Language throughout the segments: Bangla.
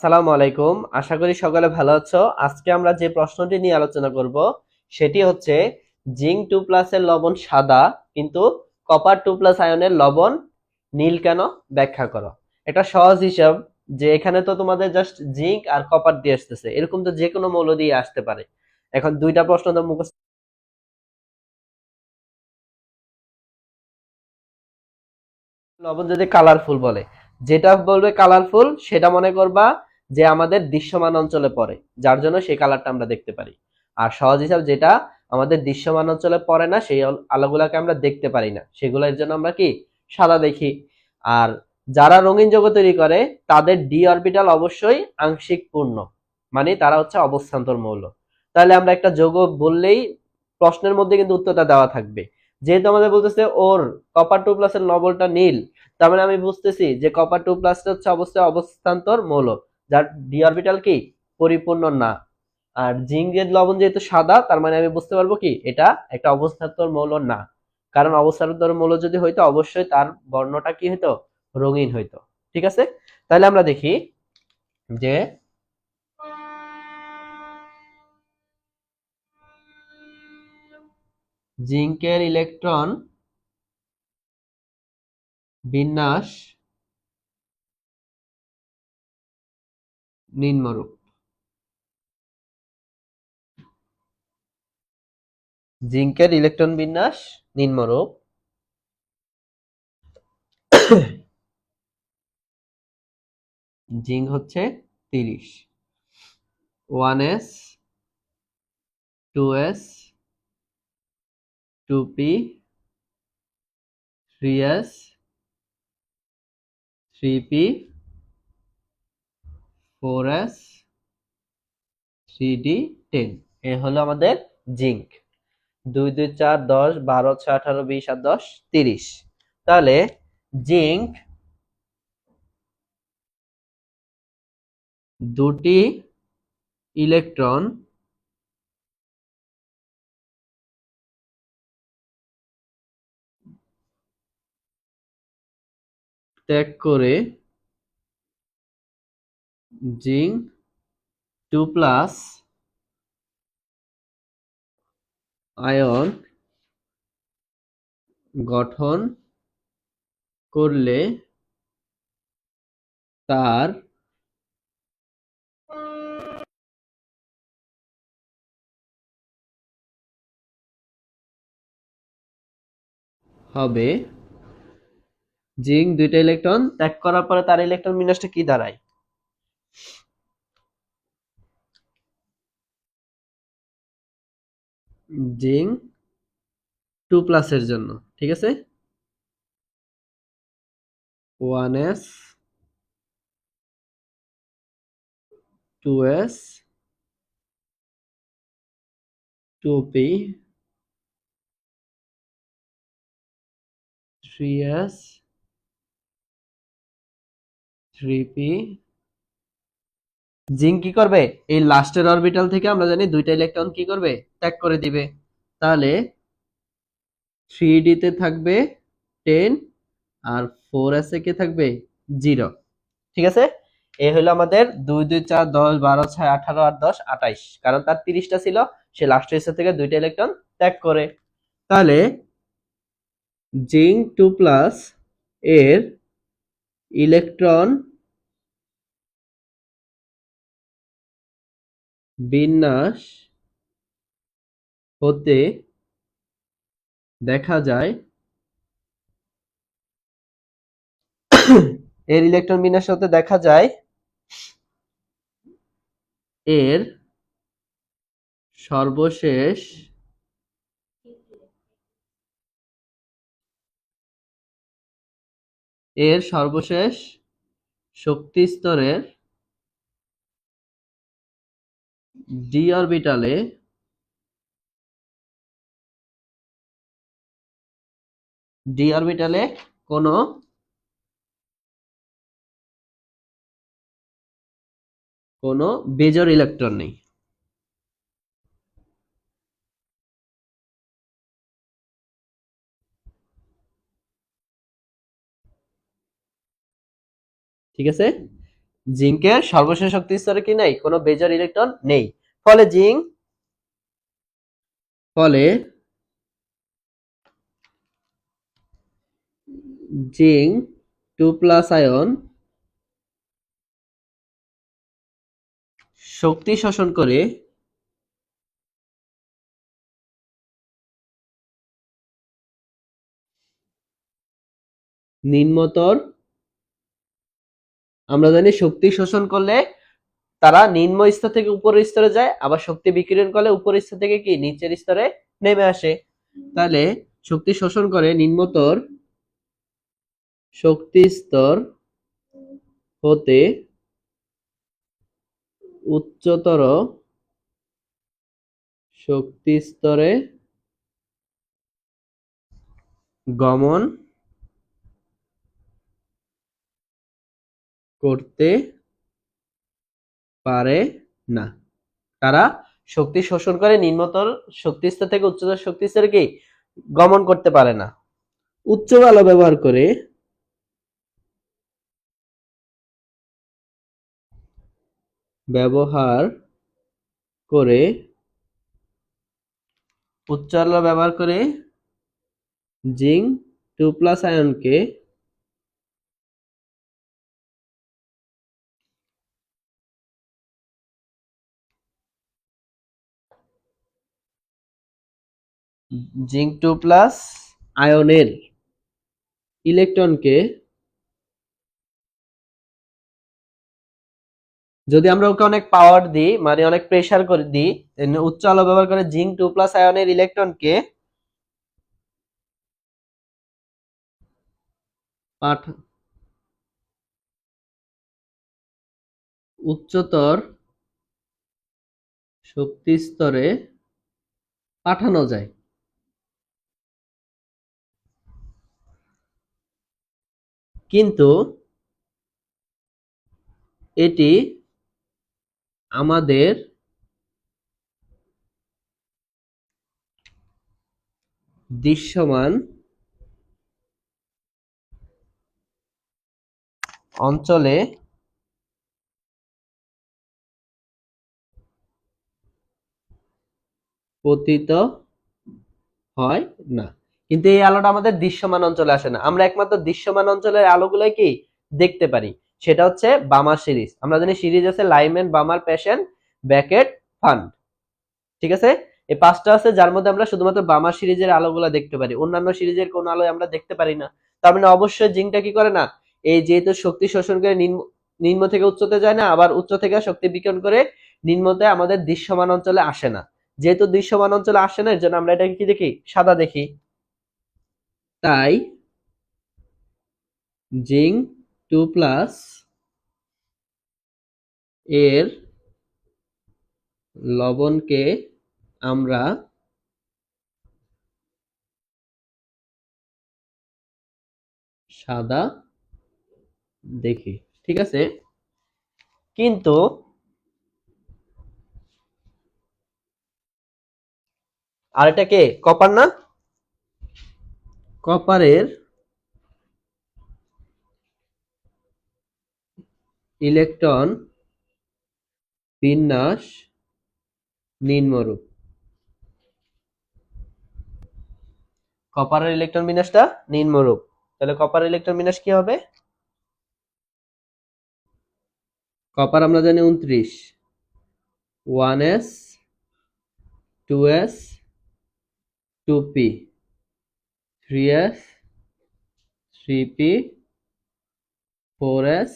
আসসালামু আলাইকুম। আশা করি সকলে ভালো আছো। আজকে আমরা যে প্রশ্নটি নিয়ে আলোচনা করব, সেটি হচ্ছে জিঙ্ক টু প্লাসের লবণ সাদা, কিন্তু কপার টু প্লাস আয়নের লবণ নীল কেন? ব্যাখ্যা করো। এটা সহজ হিসাব যে এখানে তো তোমাদের জাস্ট জিঙ্ক আর কপার দিয়ে আসতেছে। এরকম তো যে কোনো মৌল দিয়ে আসতে পারে। এখন দুইটা প্রশ্ন তো মুখস্থ লবণ যদি কালারফুল বলে। যেটা বলবে কালারফুল সেটা মনে করবা যে আমাদের দৃশ্যমান অঞ্চলে পড়ে, যার জন্য সেই কালারটা আমরা দেখতে পারি। আর সহজ হিসাব যেটা, আমাদের দৃশ্যমান অঞ্চলে পড়ে না, সেই আলোগুলাকে আমরা দেখতে পারি না। সেগুলোর জন্য আমরা কি? সাদা দেখি। আর যারা রঙিন জগৎ তৈরি করে, তাদের ডি অরবিটাল অবশ্যই আংশিক পূর্ণ। মানে তারা হচ্ছে অবস্থান্তর মৌল। তাহলে আমরা একটা যোগ বললেই প্রশ্নের মধ্যে কিন্তু উত্তরটা দেওয়া থাকবে। যেহেতু আমাদের বলতেছে ওর কপার টু প্লাসের নবলটা নীল, তার মানে আমি বুঝতেছি যে কপার টু প্লাসটা হচ্ছে অবশ্যই অবস্থান্তর মৌল। যার ডি অরবিটাল কি? পরিপূর্ণ না। আর জিঙ্কের লবণ যেহেতু সাদা, তার মানে আমি বুঝতে পারব কি? এটা একটা অবস্থান্তর মৌল না। কারণ অবস্থান্তর মৌল যদি হইতো, অবশ্যই তার বর্ণটা কি হইতো? রঙিন হইতো। ঠিক আছে? তাহলে আমরা দেখি যে জিঙ্কের ইলেকট্রন বিন্যাস নিম্নরূপ জিঙ্কের ইলেকট্রন বিন্যাস নিম্নরূপ জিঙ্ক হচ্ছে তিরিশ। One S, two S, two P, three S, three P four S three D ten. এ হলো আমাদের জিঙ্ক। দুই দুই চার দশ বারো ছয় আঠারো বিশ আর দশ তিরিশ। তাহলে জিঙ্ক দুটি ইলেকট্রন ত্যাগ করে জিঙ্ক টু প্লাস আয়ন গঠন করলে তার হবে জিঙ্ক দুইটা ইলেকট্রন ত্যাগ করার পরে তার ইলেকট্রন বিন্যাসটা কি দাঁড়ায়? জিঙ্ক টু প্লাসের জন্য, ঠিক আছে? One S, two S, two P, three S, three P zinc কি করবে? এই লাস্টের অরবিটাল থেকে আমরা জানি দুইটা ইলেকট্রন কি করবে? ত্যাগ করে দিবে। তাহলে থ্রি ডিতে থাকবে টেন আর ফোর এসে কে থাকবে জিরো ঠিক আছে? এ হলো আমাদের দুই দুই, চার, দশ, বারো, ছয়, আঠারো আর দশ, আঠাইশ। কারণ তার তিরিশটা ছিল, সে লাস্টের এসে থেকে দুইটা ইলেকট্রন ত্যাগ করে। তাহলে জিঙ্ক টু প্লাস এর ইলেকট্রন বিন্যাস হতে দেখা যায়। এর ইলেকট্রন বিন্যাস হতে দেখা যায়। এর সর্বশেষ এর সর্বশেষ শক্তি স্তরের ডি অরবিটালে ডি অরবিটালে কোনো কোনো বেজোর ইলেকট্রন নেই। ঠিক আছে? জিঙ্কের সর্বশেষ শক্তি স্তরে কি নাই? কোনো বেজার ইলেকট্রন নেই। ফলে জিঙ্ক? ফলে জিঙ্ক টু প্লাস আয়ন শক্তি শোষণ করে নিম্নতর আমরা জানি শক্তি শোষণ করলে তারা নিম্ন স্তর থেকে উপরের স্তরে যায়, আবার শক্তি বিকিরণ করলে উপরের স্তর থেকে কি? নিচের স্তরে নেমে আসে। তাহলে শক্তি শোষণ করে নিম্নতর শক্তি স্তর হতে উচ্চতর শক্তি স্তরে গমন করতে পারে না। তারা শক্তি শোষণ করে নিম্নতর শক্তি স্তর থেকে উচ্চতর শক্তি স্তরে কি? গমন করতে পারে না। উচ্চ আলো ব্যবহার করে ব্যবহার করে উচ্চ আলো ব্যবহার করে জিঙ্ক টু প্লাস আয়নকে জিঙ্ক টু প্লাস আয়নের ইলেকট্রনকে যদি আমরা ওকে অনেক পাওয়ার দিই মানে অনেক প্রেসার করে দিই উচ্চ আলো ব্যবহার করে জিঙ্ক টু প্লাস আয়নের ইলেকট্রনকে পাঠ উচ্চতর শক্তি স্তরে পাঠানো যায়। কিন্তু এটি আমাদের দৃশ্যমান অঞ্চলে পতিত হয় না। কিন্তু এই আলোটা আমাদের দৃশ্যমান অঞ্চলে আসে না। আমরা একমাত্র দৃশ্যমান অঞ্চলের আলোগুলাই কি? দেখতে পারি। সেটা হচ্ছে বামার সিরিজ। আমরা জানি সিরিজ আছে লাইমেন, বামার, প্যাশন ব্যাকেট ফান্ড। ঠিক আছে? এই পাঁচটা আছে যার মধ্যে আমরা শুধুমাত্র বামার সিরিজের আলোগুলো দেখতে পারি। অন্যান্য সিরিজের কোন আলো আমরা দেখতে পারি না। তার মানে অবশ্যই জিঙ্কটা কি করে না? এই যেহেতু শক্তি শোষণ করে নিম্ন নিম্ন থেকে উচ্চতে যায় না, আবার উচ্চ থেকে শক্তি বিকিরণ করে নিম্নতে আমাদের দৃশ্যমান অঞ্চলে আসে না। যেহেতু দৃশ্যমান অঞ্চলে আসে না, এর জন্য আমরা এটাকে কি দেখি? সাদা দেখি। তাই জিঙ্ক টু প্লাস এর লবণকে আমরা সাদা দেখি, ঠিক আছে? কিন্তু আর এটা কে? কপার না? কপারের ইলেকট্রন বিন্যাস নিম্নরূপ। কপারের ইলেকট্রন বিন্যাসটা নিম্নরূপ। তাহলে কপার ইলেকট্রন বিন্যাস কি হবে? কপার আমরা জানি উনত্রিশ। One S, two S, two P. Three S three P four S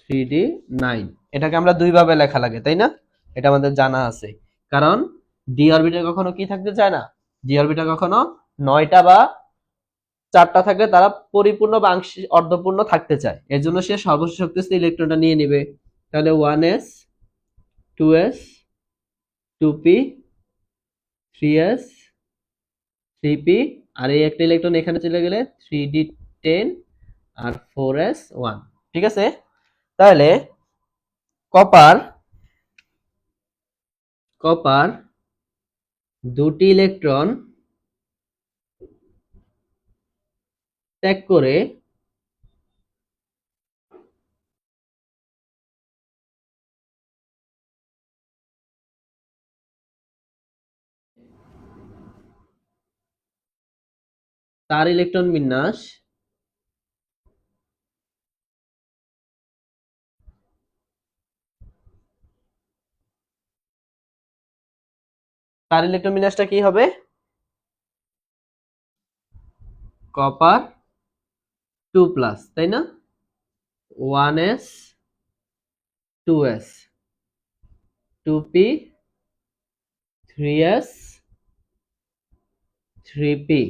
three D nine এটাকে আমরা দুইভাবে লেখা লাগে, তাই না? এটা আমাদের জানা আছে। কারণ ডি অরবিটাল কখনো কি থাকতে চায় না? ডি অরবিটাল কখনো নয়টা বা চারটা থাকলে তারা পরিপূর্ণ বা আংশিক অর্ধপূর্ণ থাকতে চায়। এর জন্য সে সর্বশেষ শক্তিশালী ইলেকট্রনটা নিয়ে নেবে। তাহলে one S two S two P three S three P আর এই একটা ইলেকট্রন এখানে চলে গেলে থ্রি ডি টেন আর ফোর এস ওয়ান ঠিক আছে? তাহলে কপার কপার দুটি ইলেকট্রন ত্যাগ করে তার ইলেকট্রন বিন্যাস তার ইলেকট্রন বিন্যাসটা কি হবে? কপার টু প্লাস, তাই না? One S two S, two P three S three P.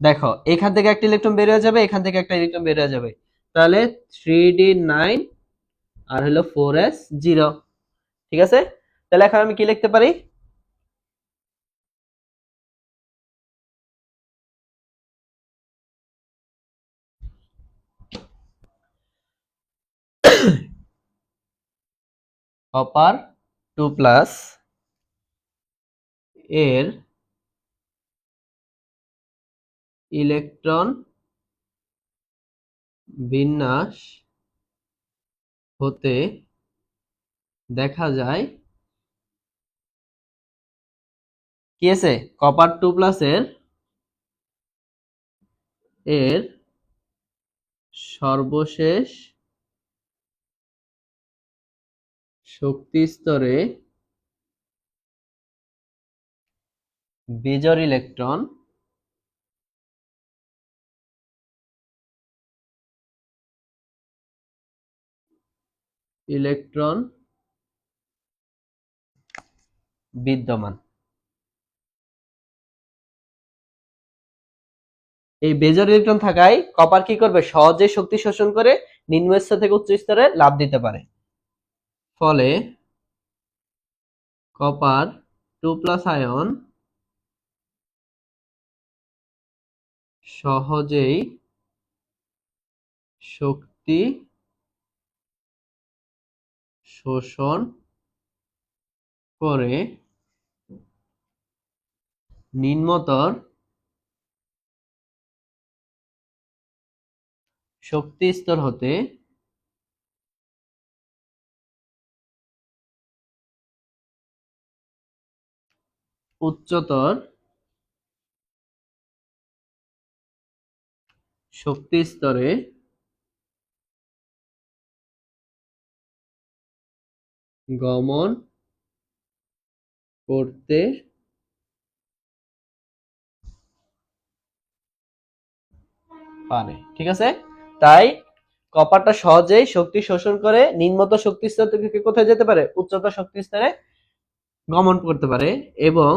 দেখো, এখান থেকে একটা ইলেকট্রন বের হয়ে যাবে, এখান থেকে একটা ইলেকট্রন বের হয়ে যাবে। তাহলে থ্রি ডি নাইন আর হলো ফোর এস জিরো ঠিক আছে? তাহলে এখন আমি কি লিখতে পারি? কপার টু প্লাস এর ইলেকট্রন বিন্যাস হতে দেখা যায় কি আছে? কপার টু প্লাস এর সর্বশেষ শক্তি স্তরে বিজোড় ইলেকট্রন ইলেকট্রন বিদ্যমান। এই বেজর ইলেকট্রন থাকায় কপার কি করবে? সহজে শক্তি শোষণ করে নিম্ন স্তর থেকে উচ্চ স্তরে লাভ দিতে পারে। ফলে কপার টু প্লাস আয়ন সহজেই শক্তি শোষণ করে নিম্নতর শক্তি স্তর হতে উচ্চতর শক্তি স্তরে গমন করতে পারে, ঠিক আছে? তাই কপারটা সহজেই শক্তি শোষণ করে নিম্নতর শক্তি স্তর থেকে কোথায় যেতে পারে? উচ্চতর শক্তি স্তরে গমন করতে পারে এবং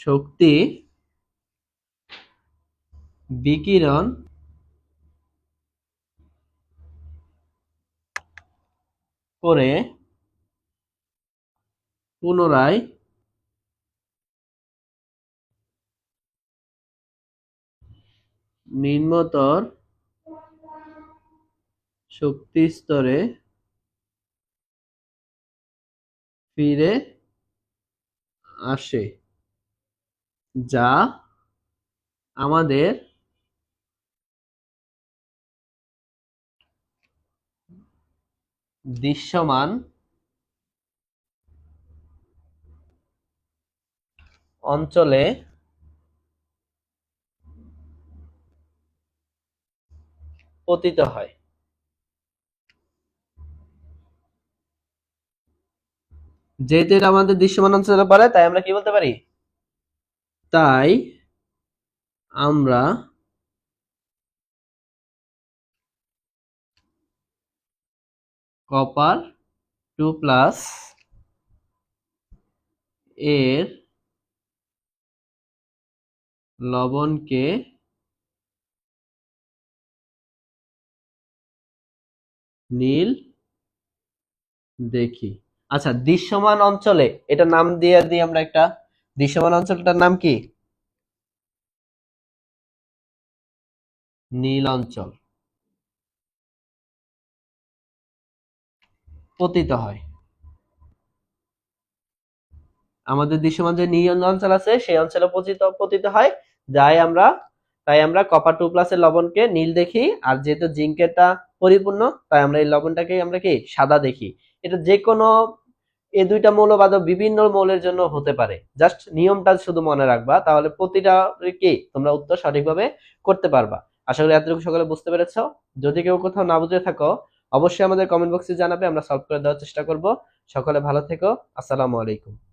শক্তি বিকিরণ করে পুনরায় নিম্নতর শক্তি স্তরে ফিরে আসে যা আমাদের দৃশ্যমান অঞ্চলে পতিত হয়। যেহেতু এটা আমাদের দৃশ্যমান অঞ্চলে পড়ে, তাই আমরা কি বলতে পারি? তাই আমরা কপার টু প্লাস এর লবণকে নীল দেখি। আচ্ছা দৃশ্যমান অঞ্চলে, এটা নাম দিয়ে দিই আমরা একটা। দৃশ্যমান অঞ্চলটার নাম কি? নীল অঞ্চল। পতিত হয়। আমাদের দৃশ্যমান যে নিয়ন অঞ্চল আছে, সেই অঞ্চলে পতিত পতিত হয়। যাই আমরা, তাই আমরা কপার টু প্লাসের লবণকে নীল দেখি, আর যেহেতু জিঙ্কেরটা পরিপূর্ণ, তাই আমরা এই লবণটাকে আমরা কি, সাদা দেখি। এটা যে কোনো এই দুইটা মৌল বাদ বিভিন্ন মৌলের জন্য হতে পারে। জাস্ট নিয়মটা শুধু মনে রাখবা, তাহলে প্রতিটা কি, তোমরা উত্তর সঠিকভাবে করতে পারবা। আশা করি এতটুকু সকালে বুঝতে পেরেছ। যদি কেউ কোথাও না বুঝে থাকো অবশ্যই আমাদের কমেন্ট বক্সে জানাবে, আমরা সলভ করে দেওয়ার চেষ্টা করব। সকলে ভালো থেকো, আসসালামু আলাইকুম।